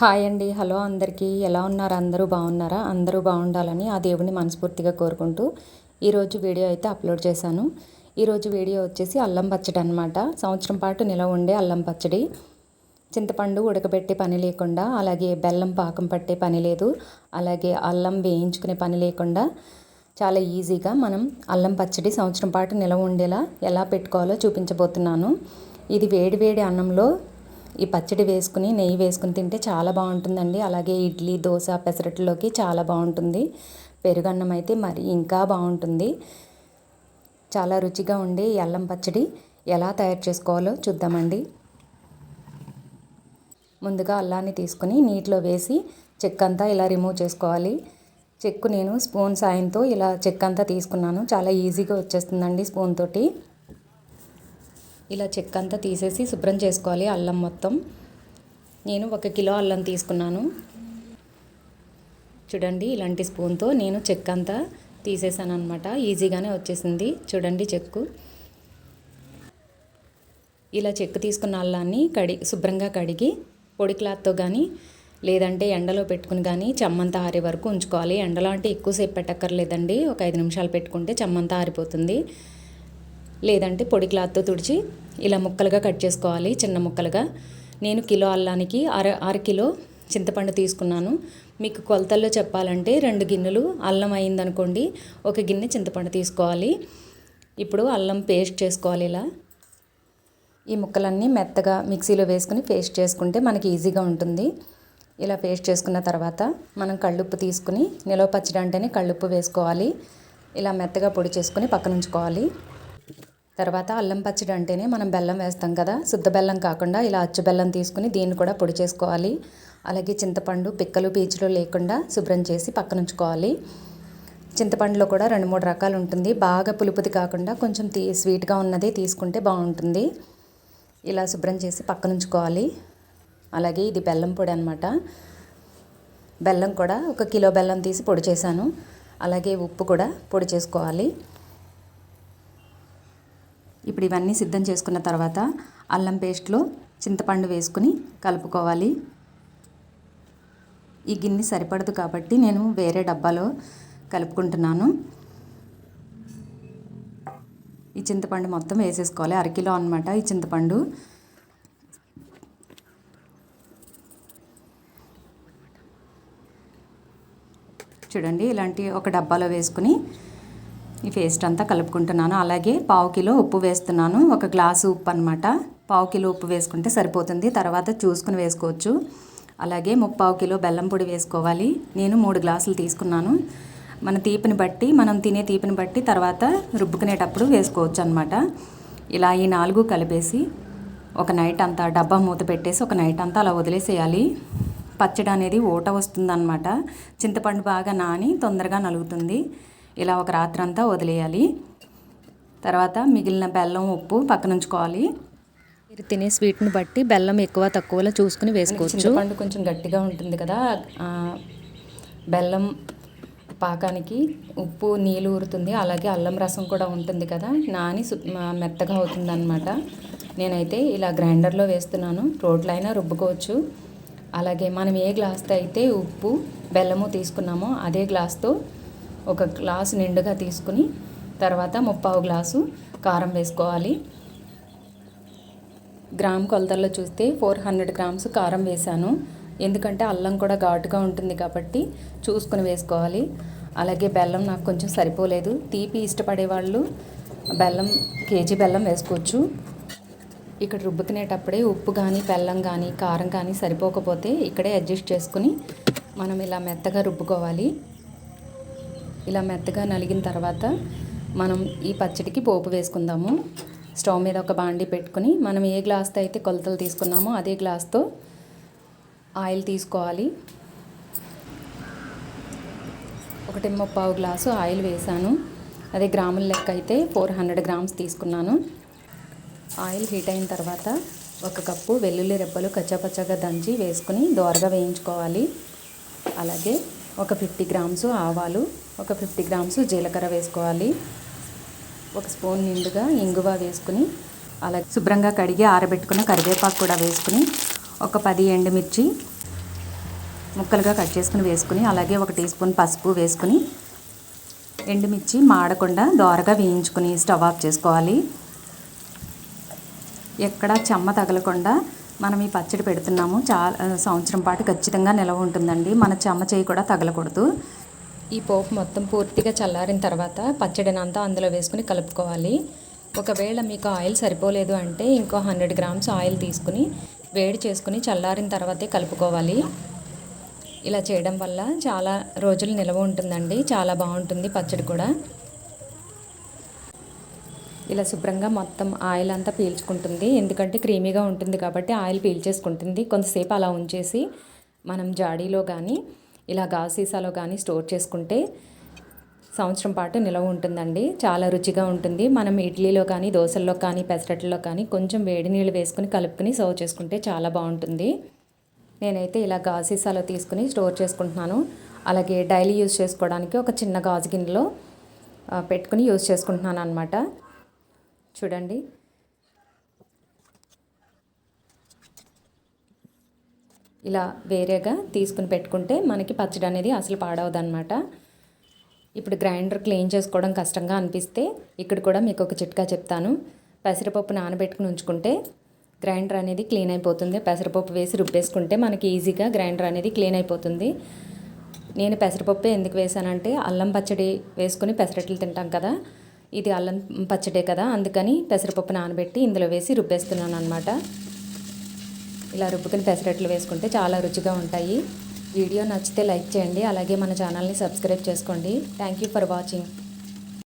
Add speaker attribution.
Speaker 1: Hi అండి. Hello అందరికీ. ఎలా ఉన్నారు? అందరూ బాగున్నారా? అందరూ బాగుండాలని ఆ దేవుడిని మనస్ఫూర్తిగా కోరుకుంటూ ఈరోజు వీడియో అయితే అప్లోడ్ చేశాను. ఈరోజు వీడియో వచ్చేసి అల్లం పచ్చడి అనమాట సంవత్సరం పాటు నిలవ ఉండే అల్లం పచ్చడి. చింతపండు ఉడకబెట్టే పని లేకుండా అలాగే బెల్లం పాకం పట్టే పని లేదు. అలాగే అల్లం వేయించుకునే పని లేకుండా చాలా ఈజీగా మనం అల్లం పచ్చడి సంవత్సరం పాటు నిలవ ఉండేలా ఎలా పెట్టుకోవాలో చూపించబోతున్నాను. ఇది వేడి వేడి అన్నంలో ఈ పచ్చడి వేసుకుని నెయ్యి వేసుకుని తింటే చాలా బాగుంటుందండి. అలాగే ఇడ్లీ దోశ పెసరట్లోకి చాలా బాగుంటుంది. పెరుగన్నం అయితే మరి ఇంకా బాగుంటుంది. చాలా రుచిగా ఉండే ఈ అల్లం పచ్చడి ఎలా తయారు చేసుకోవాలో చూద్దామండి. ముందుగా అల్లాన్ని తీసుకుని నీటిలో వేసి చెక్కంతా ఇలా రిమూవ్ చేసుకోవాలి. చెక్కు నేను స్పూన్ సాయంతో ఇలా చెక్కంతా తీసుకున్నాను. చాలా ఈజీగా వచ్చేస్తుందండి స్పూన్ తోటి. ఇలా చెక్క అంతా తీసేసి శుభ్రం చేసుకోవాలి అల్లం మొత్తం. నేను ఒక కిలో అల్లం తీసుకున్నాను. చూడండి ఇలాంటి స్పూన్తో నేను చెక్క అంతా తీసేసాను అనమాట ఈజీగానే వచ్చేసింది. చూడండి చెక్కు. ఇలా చెక్కు తీసుకున్న అల్లాన్ని కడి శుభ్రంగా కడిగి పొడి క్లాత్తో కానీ లేదంటే ఎండలో పెట్టుకుని కానీ చెమ్మంతా ఆరే వరకు ఉంచుకోవాలి. ఎండలో అంటే ఎక్కువసేపు పెట్టక్కర్లేదండి. ఒక ఐదు నిమిషాలు పెట్టుకుంటే చెమ్మంతా ఆరిపోతుంది. లేదంటే పొడి క్లాత్తో తుడిచి ఇలా ముక్కలుగా కట్ చేసుకోవాలి చిన్న ముక్కలుగా. నేను కిలో అల్లానికి అర అర కిలో చింతపండు తీసుకున్నాను. మీకు కొలతల్లో చెప్పాలంటే రెండు గిన్నెలు అల్లం అయిందనుకోండి ఒక గిన్నె చింతపండు తీసుకోవాలి. ఇప్పుడు అల్లం పేస్ట్ చేసుకోవాలి ఇలా. ఈ ముక్కలన్నీ మెత్తగా మిక్సీలో వేసుకుని పేస్ట్ చేసుకుంటే మనకి ఈజీగా ఉంటుంది. ఇలా పేస్ట్ చేసుకున్న తర్వాత మనం కళ్ళుప్పు తీసుకుని నిలవ పచ్చడి అంటేనే కళ్ళుప్పు వేసుకోవాలి. ఇలా మెత్తగా పొడి చేసుకుని పక్కన ఉంచుకోవాలి తర్వాత అల్లం పచ్చడి అంటేనే మనం బెల్లం వేస్తాం కదా. శుద్ధ బెల్లం కాకుండా ఇలా అచ్చు బెల్లం తీసుకుని దీన్ని కూడా పొడి చేసుకోవాలి. అలాగే చింతపండు పిక్కలు పీచులు లేకుండా శుభ్రం చేసి పక్కన ఉంచుకోవాలి చింతపండులో కూడా రెండు మూడు రకాలు ఉంటుంది. బాగా పులుపుది కాకుండా కొంచెం తీ స్వీట్గా ఉన్నదే తీసుకుంటే బాగుంటుంది. ఇలా శుభ్రం చేసి పక్కన ఉంచుకోవాలి అలాగే ఇది బెల్లం పొడి అనమాట బెల్లం కూడా ఒక కిలో బెల్లం తీసి పొడి చేశాను. అలాగే ఉప్పు కూడా పొడి చేసుకోవాలి. ఇప్పుడు ఇవన్నీ సిద్ధం చేసుకున్న తర్వాత అల్లం పేస్ట్లో చింతపండు వేసుకుని కలుపుకోవాలి. ఈ గిన్నె సరిపడదు కాబట్టి నేను వేరే డబ్బాలో కలుపుకుంటున్నాను. ఈ చింతపండు మొత్తం వేసేసుకోవాలి. అరకిలో అనమాట ఈ చింతపండు. చూడండి ఇలాంటి ఒక డబ్బాలో వేసుకుని ఈ పేస్ట్ అంతా కలుపుకుంటున్నాను. అలాగే పావు కిలో ఉప్పు వేస్తున్నాను. ఒక గ్లాసు ఉప్పు అనమాట పావు కిలో ఉప్పు వేసుకుంటే సరిపోతుంది. తర్వాత చూసుకుని వేసుకోవచ్చు. అలాగే ముప్పావు కిలో బెల్లం పొడి వేసుకోవాలి. నేను మూడు గ్లాసులు తీసుకున్నాను. మన తీపిని బట్టి మనం తినే తీపిని బట్టి తర్వాత రుబ్బుకునేటప్పుడు వేసుకోవచ్చు అనమాట ఇలా ఈ నాలుగు కలిపేసి ఒక నైట్ అంతా డబ్బా మూత పెట్టేసి ఒక నైట్ అంతా అలా వదిలేసేయాలి. పచ్చడి అనేది ఊట వస్తుందన్నమాట. చింతపండు బాగా నాని తొందరగా నలుగుతుంది. ఇలా ఒక రాత్రి అంతా వదిలేయాలి. తర్వాత మిగిలిన బెల్లం ఉప్పు పక్కన ఉంచుకోవాలి మీరు తినే స్వీట్ని బట్టి బెల్లం ఎక్కువ తక్కువలో చూసుకుని వేసుకోవచ్చు. చింతపండు కొంచెం గట్టిగా ఉంటుంది కదా బెల్లం పాకానికి ఉప్పు నీళ్ళు ఊరుతుంది. అలాగే అల్లం రసం కూడా ఉంటుంది కదా నాని మెత్తగా అవుతుంది అనమాట నేనైతే ఇలా గ్రైండర్లో వేస్తున్నాను. రోడ్లో అయినా రుబ్బుకోవచ్చు. అలాగే మనం ఏ గ్లాస్తో అయితే ఉప్పు బెల్లము తీసుకున్నామో అదే గ్లాస్తో ఒక గ్లాసు నిండుగా తీసుకుని తర్వాత ముప్పావు గ్లాసు కారం వేసుకోవాలి. గ్రామ్ కొలతల్లో చూస్తే ఫోర్ హండ్రెడ్ గ్రామ్స్ కారం వేశాను. ఎందుకంటే అల్లం కూడా ఘాటుగా ఉంటుంది కాబట్టి చూసుకుని వేసుకోవాలి. అలాగే బెల్లం నాకు కొంచెం సరిపోలేదు. తీపి ఇష్టపడే వాళ్ళు బెల్లం కేజీ బెల్లం వేసుకోవచ్చు. ఇక్కడ రుబ్బుకునేటప్పుడే ఉప్పు కానీ బెల్లం కానీ కారం కానీ సరిపోకపోతే ఇక్కడే అడ్జస్ట్ చేసుకుని మనం ఇలా మెత్తగా రుబ్బుకోవాలి. ఇలా మెత్తగా నలిగిన తర్వాత మనం ఈ పచ్చడికి పోపు వేసుకుందాము. స్టవ్ మీద ఒక బాండి పెట్టుకుని మనం ఏ గ్లాస్తో అయితే కొలతలు తీసుకున్నామో అదే గ్లాస్తో ఆయిల్ తీసుకోవాలి. ఒకటి ముప్పావు గ్లాసు ఆయిల్ వేసాను. అదే గ్రాముల లెక్క అయితే ఫోర్ హండ్రెడ్ గ్రామ్స్ తీసుకున్నాను. ఆయిల్ హీట్ అయిన తర్వాత ఒక కప్పు వెల్లుల్లి రెబ్బలు కచ్చాపచ్చగా దంచి వేసుకుని దోరగా వేయించుకోవాలి. అలాగే ఒక ఫిఫ్టీ గ్రామ్స్ ఆవాలు ఒక ఫిఫ్టీ గ్రామ్స్ జీలకర్ర వేసుకోవాలి. ఒక స్పూన్ నిండుగా ఇంగువ వేసుకుని అలాగే శుభ్రంగా కడిగి ఆరబెట్టుకున్న కరివేపాకు కూడా వేసుకుని ఒక పది ఎండుమిర్చి ముక్కలుగా కట్ చేసుకుని వేసుకుని అలాగే ఒక టీ స్పూన్ పసుపు వేసుకుని ఎండుమిర్చి మాడకుండా దోరగా వేయించుకుని స్టవ్ ఆఫ్ చేసుకోవాలి. ఎక్కడ చెమ్మ తగలకుండా మనం ఈ పచ్చడి పెడుతున్నాము. చాలా సంవత్సరం పాటు ఖచ్చితంగా నిలవ ఉంటుందండి. మన చెమ్మ చేయి కూడా తగలకూడదు. ఈ పోపు మొత్తం పూర్తిగా చల్లారిన తర్వాత పచ్చడిని అంతా అందులో వేసుకుని కలుపుకోవాలి. ఒకవేళ మీకు ఆయిల్ సరిపోలేదు అంటే ఇంకో హండ్రెడ్ గ్రామ్స్ ఆయిల్ తీసుకుని వేడి చేసుకుని చల్లారిన తర్వాతే కలుపుకోవాలి. ఇలా చేయడం వల్ల చాలా రోజులు నిల్వ ఉంటుందండి. చాలా బాగుంటుంది పచ్చడి కూడా. ఇలా శుభ్రంగా మొత్తం ఆయిల్ అంతా పీల్చుకుంటుంది. ఎందుకంటే క్రీమీగా ఉంటుంది కాబట్టి ఆయిల్ పీల్చేసుకుంటుంది. కొంతసేపు అలా ఉంచేసి మనం జాడీలో కానీ ఇలా గాజు సీసాలో కానీ స్టోర్ చేసుకుంటే సంవత్సరం పాటు నిలవ ఉంటుందండి. చాలా రుచిగా ఉంటుంది. మనం ఇడ్లీలో కానీ దోశల్లో కానీ పెసరట్లో కానీ కొంచెం వేడి నీళ్ళు వేసుకుని కలుపుకుని సర్వ్ చేసుకుంటే చాలా బాగుంటుంది. నేనైతే ఇలా గాజు సీసాలో తీసుకుని స్టోర్ చేసుకుంటున్నాను. అలాగే డైలీ యూజ్ చేసుకోవడానికి ఒక చిన్న గాజు గిన్నెలో పెట్టుకుని యూజ్ చేసుకుంటున్నాను అనమాట చూడండి. ఇలా వేరేగా తీసుకుని పెట్టుకుంటే మనకి పచ్చడి అనేది అసలు పాడవదనమాట ఇప్పుడు గ్రైండర్ క్లీన్ చేసుకోవడం కష్టంగా అనిపిస్తే ఇక్కడ కూడా మీకు ఒక చిట్కా చెప్తాను. పెసరపప్పు నానబెట్టుకుని ఉంచుకుంటే గ్రైండర్ అనేది క్లీన్ అయిపోతుంది. పెసరపప్పు వేసి రుబ్బేసుకుంటే మనకి ఈజీగా గ్రైండర్ అనేది క్లీన్ అయిపోతుంది. నేను పెసరపప్పు ఎందుకు వేశానంటే అల్లం పచ్చడి వేసుకుని పెసరట్లు తింటాం కదా ఇది అల్లం పచ్చడే కదా అందుకని పెసరపప్పు నానబెట్టి ఇందులో వేసి రుబ్బేస్తున్నాను అనమాట ఇలా రుబ్బుకుని పెసరట్లు వేసుకుంటే చాలా రుచిగా ఉంటాయి. వీడియో నచ్చితే లైక్ చేయండి. అలాగే మన ఛానల్ని సబ్స్క్రైబ్ చేసుకోండి. Thank you for watching